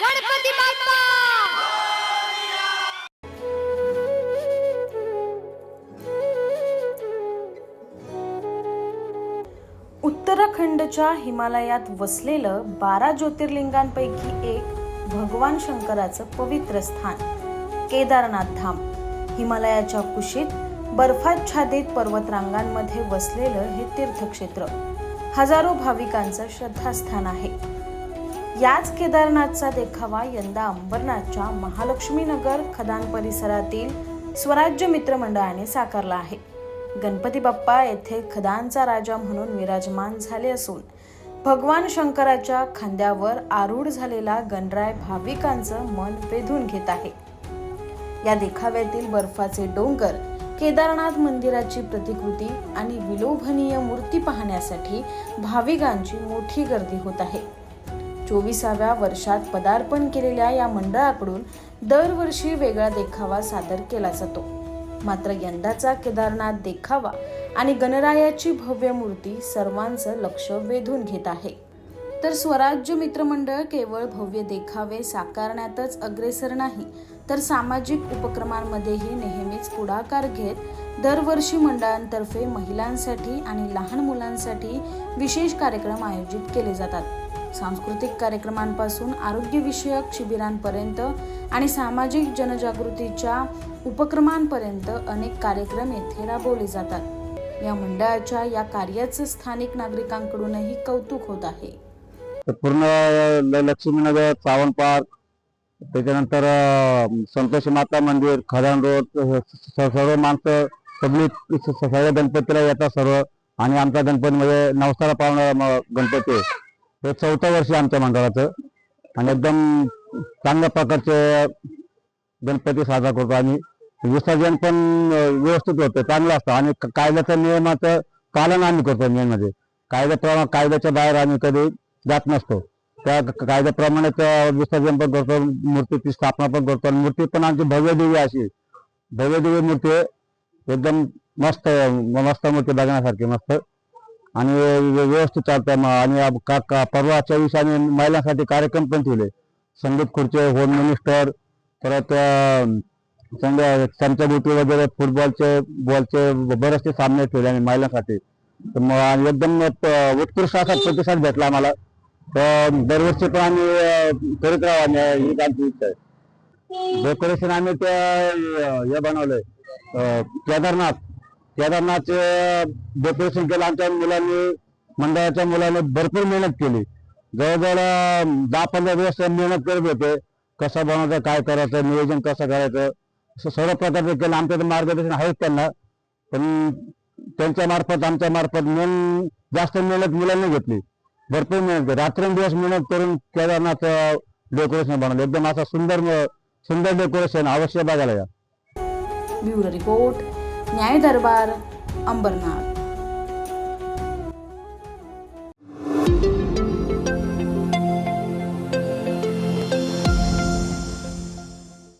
गणपती बाप्पा! उत्तराखंडच्या हिमालयात वसलेलं बारा ज्योतिर्लिंगांपैकी एक भगवान शंकराचं पवित्र स्थान केदारनाथ धाम. हिमालयाच्या कुशीत बर्फाच्छादित पर्वतरांगांमध्ये वसलेलं हे तीर्थक्षेत्र हजारो भाविकांचं श्रद्धास्थान आहे. याच केदारनाथचा देखावा यंदा अंबरनाथच्या महालक्ष्मीनगर खदान परिसरातील स्वराज्य मित्र मंडळाने साकारला आहे. गणपती बाप्पा येथे खदानचा राजा म्हणून विराजमान झाले असून भगवान शंकराच्या खांद्यावर आरूढ झालेला गणराय भाविकांचं मन वेधून घेत आहे. या देखाव्यातील बर्फाचे डोंगर केदारनाथ मंदिराची प्रतिकृती आणि विलोभनीय मूर्ती पाहण्यासाठी भाविकांची मोठी गर्दी होत आहे. चोवीसाव्या वर्षात पदार्पण केलेल्या या मंडळाकडून दरवर्षी वेगळा देखावा सादर केला जातो. मात्र यंदाचा केदारनाथ देखावा आणि गणरायाची भव्य मूर्ती सर्वांचं लक्ष वेधून घेत आहे. तर स्वराज्य मित्रमंडळ केवळ भव्य देखावे साकारण्यातच अग्रेसर नाही तर सामाजिक उपक्रमांमध्येही नेहमीच पुढाकार घेत दरवर्षी मंडळांतर्फे महिलांसाठी आणि लहान मुलांसाठी विशेष कार्यक्रम आयोजित केले जातात. सांस्कृतिक कार्यक्रमांपासून आरोग्यविषयक शिबिरांपर्यंत आणि सामाजिक जनजागृतीच्या उपक्रमांपर्यंत अनेक कार्यक्रम येथे राबवले जातात. या मंडळाच्या या कार्याचं स्थानिक नागरिकांकडूनही कौतुक होत आहे. तर पूर्ण ल- लक्ष्मीनगर सावंत पार्क त्याच्यानंतर संतोषी माता मंदिर खदान रोड सर्व माणसं सगळी सगळ्या गणपतीला येतात सर्व. आणि आमचा गणपतीमध्ये नवसाला पावणारा गणपती आहे. हे चौथं वर्ष आमच्या मंडळाचं. आणि एकदम चांगल्या प्रकारचे गणपती साजरा करतो आणि विसर्जन पण व्यवस्थित होतं चांगलं असतं. आणि कायद्याचं नियमाचं पालन आम्ही करतो मेनमध्ये कायद्याप्रमाणे कायद्याच्या बाहेर आम्ही कधी जात नसतो. त्या कायद्याप्रमाणेच कायद्याप्रमाणे विसर्जन पण करतो मूर्तीची स्थापना पण करतो. आणि मूर्ती पण आमची भव्य अशी. भव्य मूर्ती एकदम मस्त मस्त मूर्ती बघण्यासारखी मस्त. आणि व्य- व्यवस्थित चालतं आणि अब का- का- परवाच्या दिवशी आम्ही महिलांसाठी कार्यक्रम पण ठेवले. संगीत खुर्ची होम मिनिस्टर परत अं, चांगल्या चमचाबुटी वगैरे फुटबॉलचे बॉलचे बरेचसे सामने ठेवले आम्ही महिलांसाठी. तर मग आणि एकदम उत्कृष्ट असा प्रतिसाद भेटला आम्हाला. तर दरवर्षी पण आम्ही करीत राहू आणि ही आमची इच्छा आहे. डेकोरेशन आम्ही ते हे बनवलंय. अं, केदारनाथ केदारनाथचे डेकोरेशन केलं आमच्या मुलांनी मंडळाच्या मुलांनी भरपूर मेहनत केली. जवळजवळ दहा पंधरा दिवस मेहनत करत होते. कसं बनवायचं काय करायचं नियोजन कसं करायचं असं सर्व प्रकारचं केलं. आमचं तर मार्गदर्शन आहेच त्यांना. पण त्यांच्या मार्फत आमच्या मार्फत मेन जास्त मेहनत मुलांनी घेतली. भरपूर मेहनत रात्रंदिवस मेहनत करून केदारनाथ डेकोरेशन बनवलं. एकदम असं सुंदर सुंदर डेकोरेशन अवश्य बघायला या. Bureau report. न्याय दरबार अंबरनाथ.